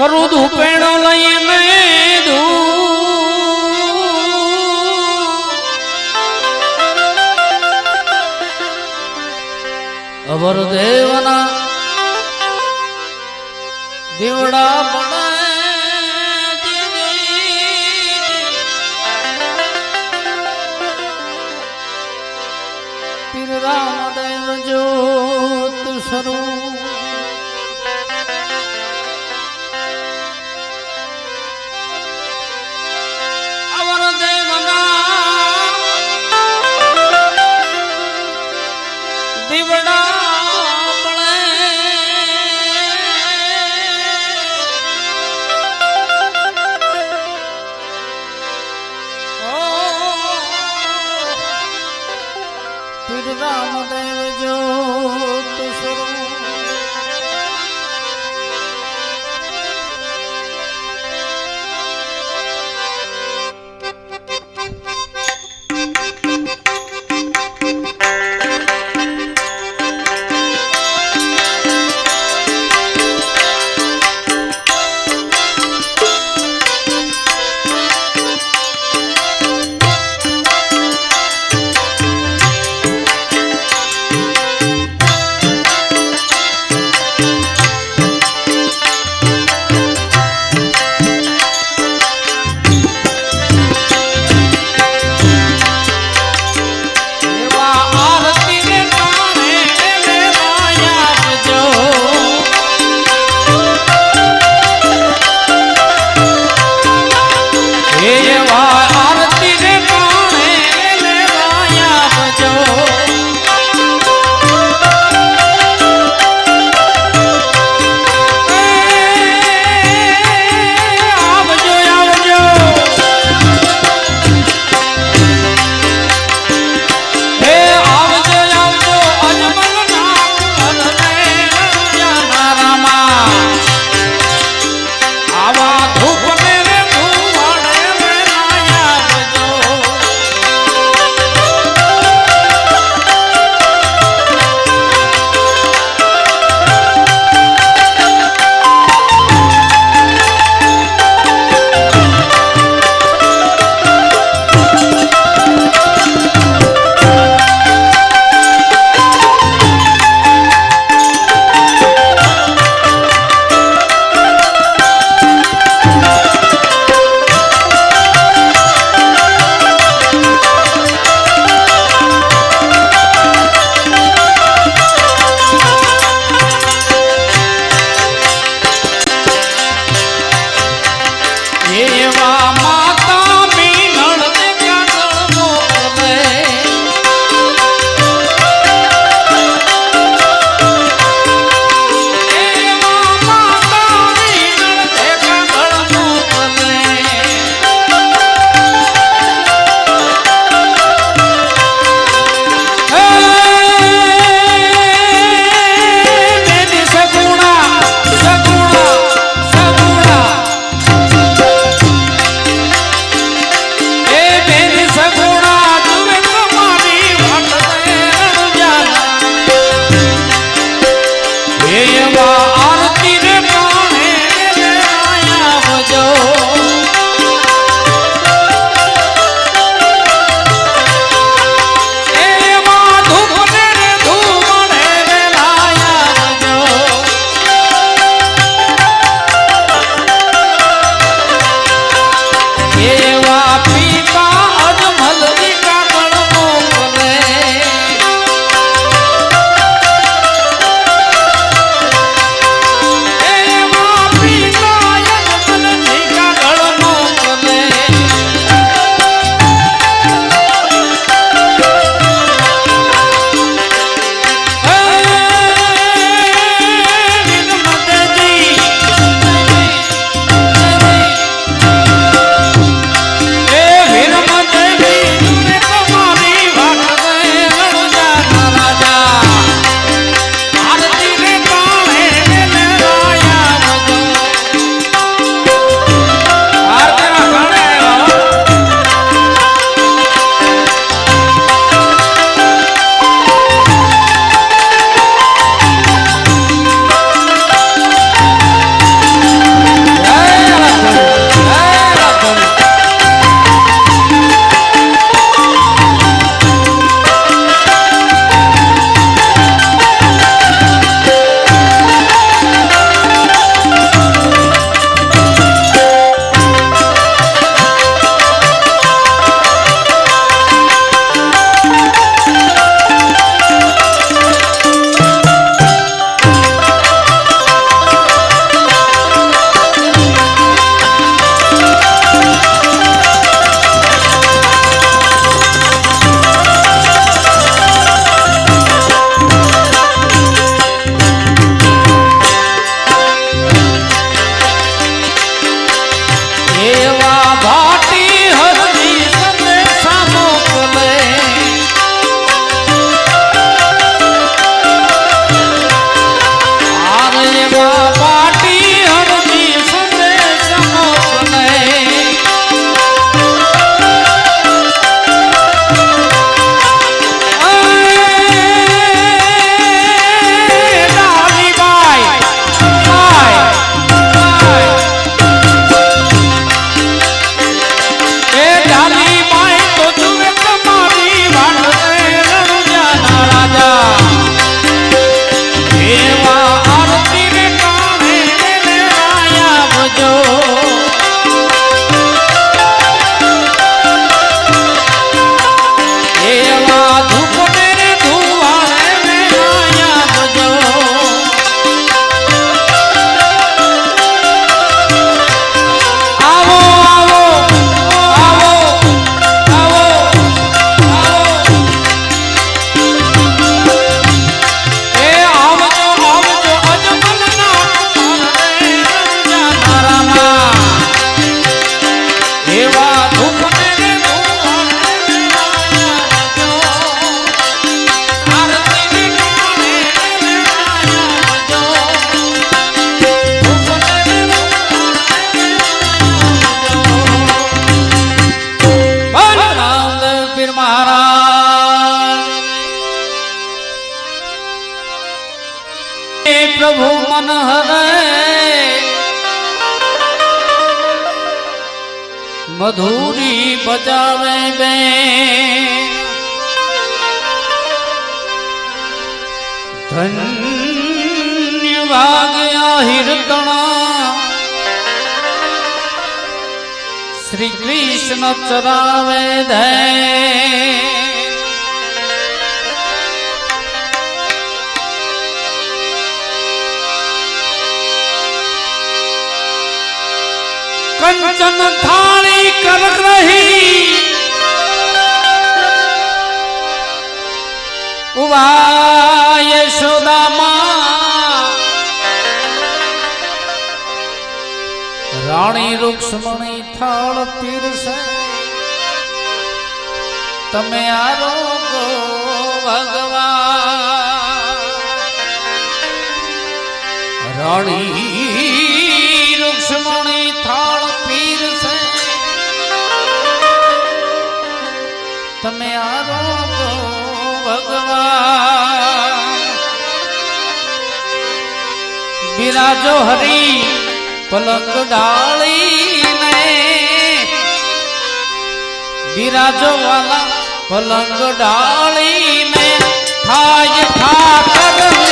કરું ધૂપેણો લઈને અવર દેવના દીવડા પડે પીર રામદેવ જો અવર શ્રી કૃષ્ણ ચરાવે દે. કંચન થાળી કરક રહી. ઉવા યશોદા રાણી રૂક્ષ્મણી થાળ પીરસે. તમે આરોગો ભગવા રાણી રૂક્ષ્મણી થાળ પીરસે. તમે આરોગો ભગવા બિરાજો હરી. પલંગ ડાળીને બિરાજો વાલા પલંગ ડાળીને થાય ઠાકર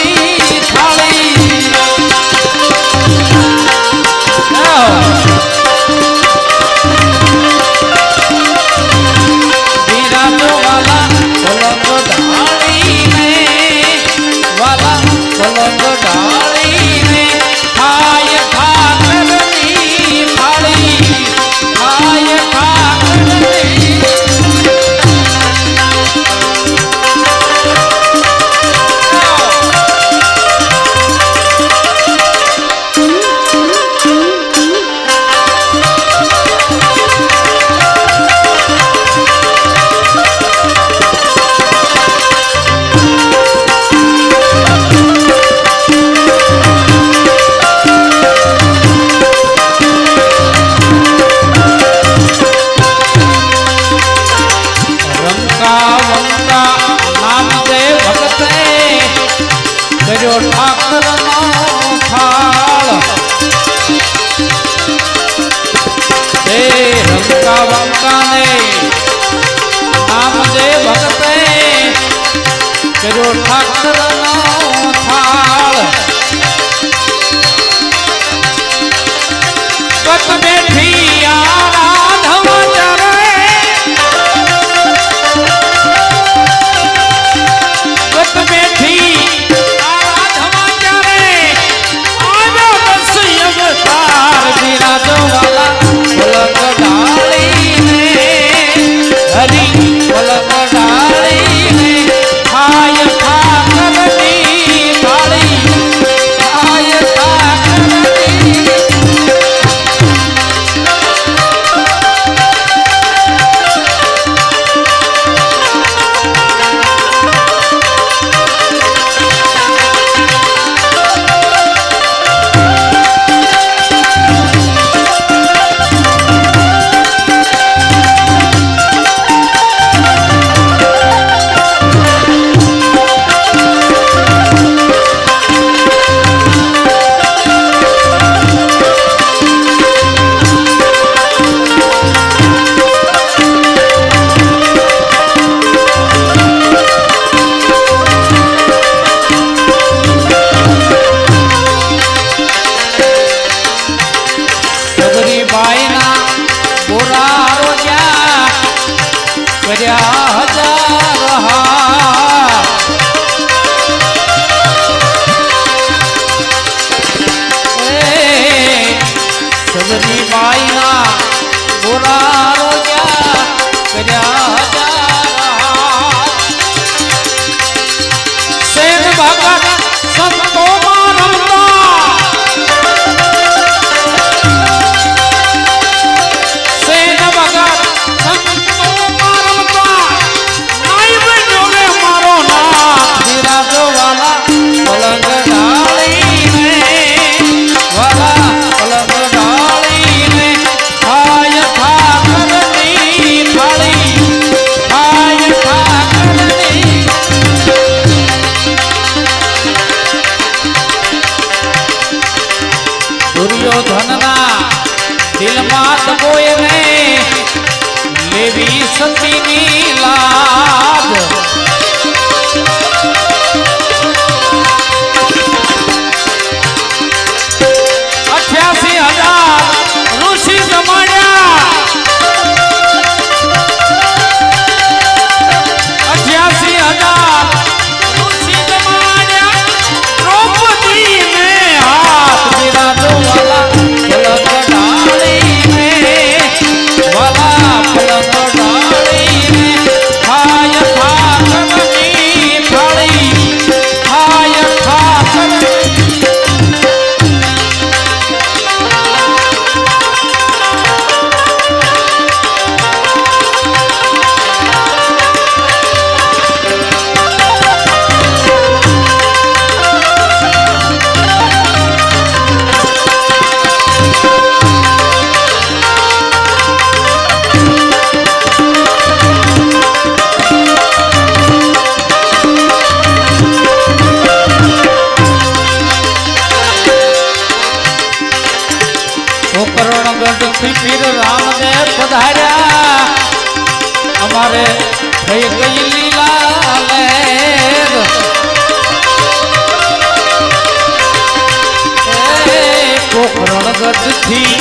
He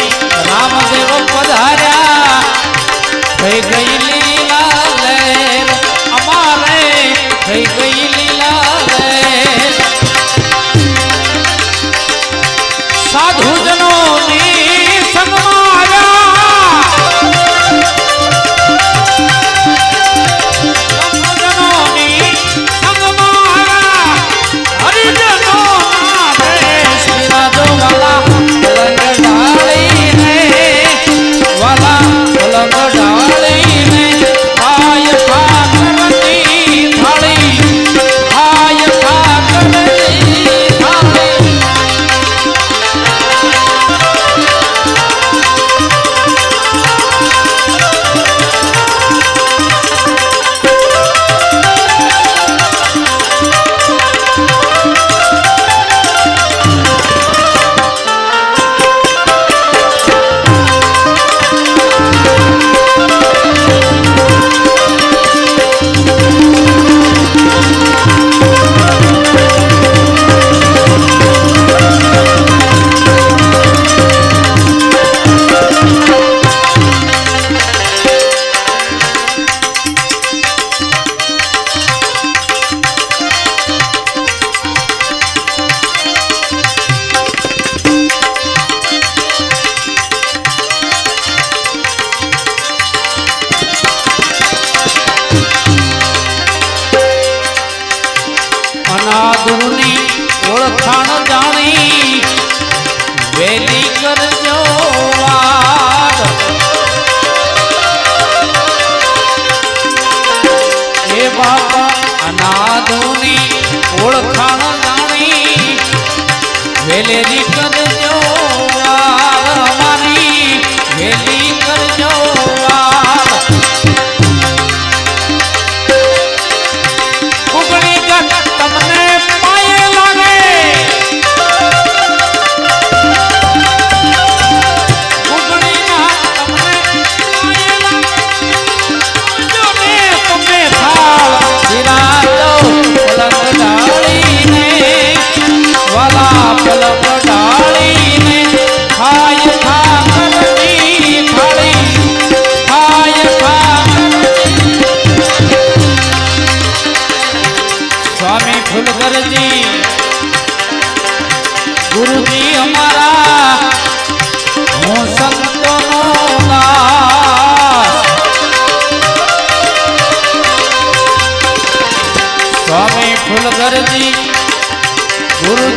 અનાદુની ઓળખાણ જાણી વેલી કરજો વાત. એ બાપા અનાદુની ઓળખાણ જાણી વેલેલી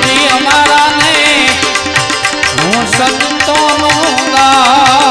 ગુરુજી અમારાને હું સંતોનો ગા